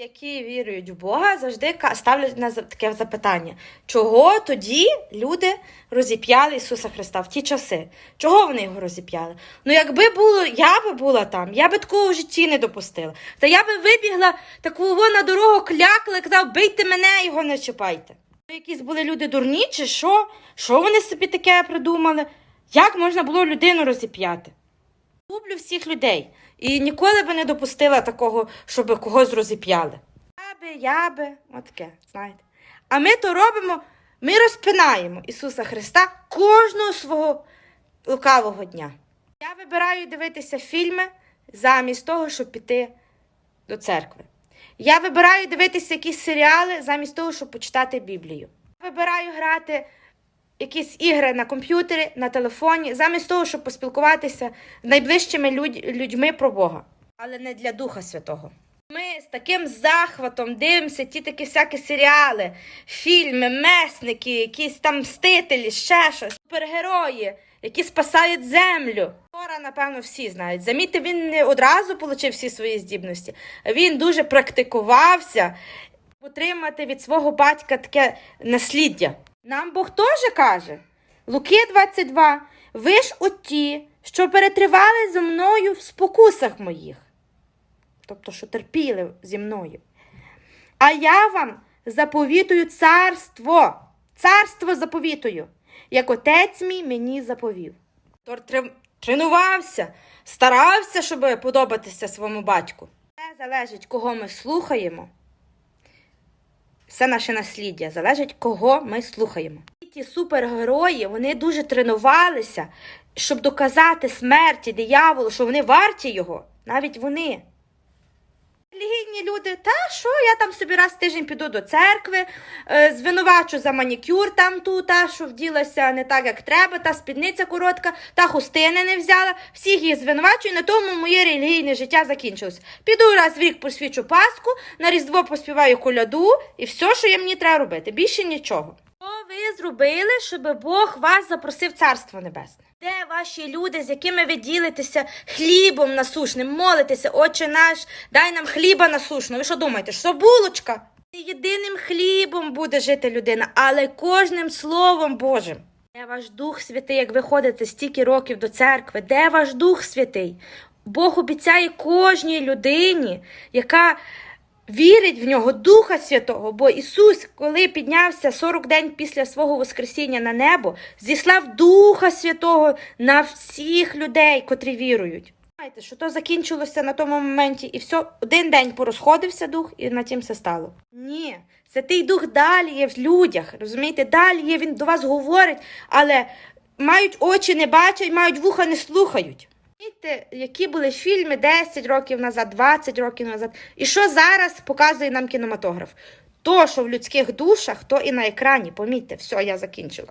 Які вірують в Бога, завжди ставлять на таке запитання: чого тоді люди розіп'яли Ісуса Христа в ті часи? Чого вони його розіп'яли? Ну, якби було, я би була там, я би такого в житті не допустила. Та я би вибігла таку на дорогу клякла, казав, бийте мене, його не чіпайте. Ну, Якісь були люди дурні, чи що? Що вони собі таке придумали? Як можна було людину розіп'яти? Люблю всіх людей. І ніколи би не допустила такого, щоб когось розіп'яли. Я би, я би, отаке, знаєте. А ми то робимо, ми розпинаємо Ісуса Христа кожного свого лукавого дня. Я вибираю дивитися фільми замість того, щоб піти до церкви. Я вибираю дивитися якісь серіали замість того, щоб почитати Біблію. Я вибираю грати якісь ігри на комп'ютері, на телефоні, замість того, щоб поспілкуватися з найближчими людь- людьми про Бога, але не для Духа Святого. Ми з таким захватом дивимося ті такі всякі серіали, фільми, месники, якісь там мстителі, ще щось, супергерої, які спасають землю. Тора, напевно, всі знають. Замітьте, він не одразу отримав всі свої здібності. Він дуже практикувався отримати від свого батька таке насліддя. Нам Бог теж каже, Луки 22, ви ж оті, що перетривали зі мною в спокусах моїх. Тобто, що терпіли зі мною. А я вам заповітую царство, царство заповітую, як отець мій мені заповів. Тор тренувався, старався, щоб подобатися своєму батьку. Це залежить, кого ми слухаємо. Все наше насліддя залежить, кого ми слухаємо. Ті супергерої вони дуже тренувалися, щоб доказати смерті дияволу, що вони варті його. Навіть вони. Релігійні люди, та що я там собі раз в тиждень піду до церкви, е, звинувачу за манікюр там ту, та що вділася не так, як треба, та спідниця коротка, та хустини не взяла. Всіх їх звинувачую, і на тому моє релігійне життя закінчилось. Піду раз в рік посвічу Пасху, на Різдво поспіваю коляду і все, що я мені треба робити. Більше нічого. Що ви зробили, щоб Бог вас запросив Царство Небесне? Де ваші люди, з якими ви ділитеся хлібом насушним, молитеся, Отче наш, дай нам хліба насушного. Ви що думаєте, що булочка? Не єдиним хлібом буде жити людина, але кожним словом Божим. Де ваш Дух Святий, як ви ходите стільки років до церкви? Де ваш Дух Святий? Бог обіцяє кожній людині, яка вірить в нього Духа Святого, бо Ісус, коли піднявся 40 день після свого Воскресіння на небо, зіслав Духа Святого на всіх людей, котрі вірують. Знаєте, що то закінчилося на тому моменті, і все, один день порозходився дух, і на тім все стало. Ні, Святий Дух далі є в людях, розумієте, далі є, він до вас говорить, але мають очі не бачать, мають вуха не слухають. Які були фільми 10 років назад, 20 років назад. І що зараз показує нам кінематограф? То, що в людських душах, то і на екрані. Помітьте, все, я закінчила.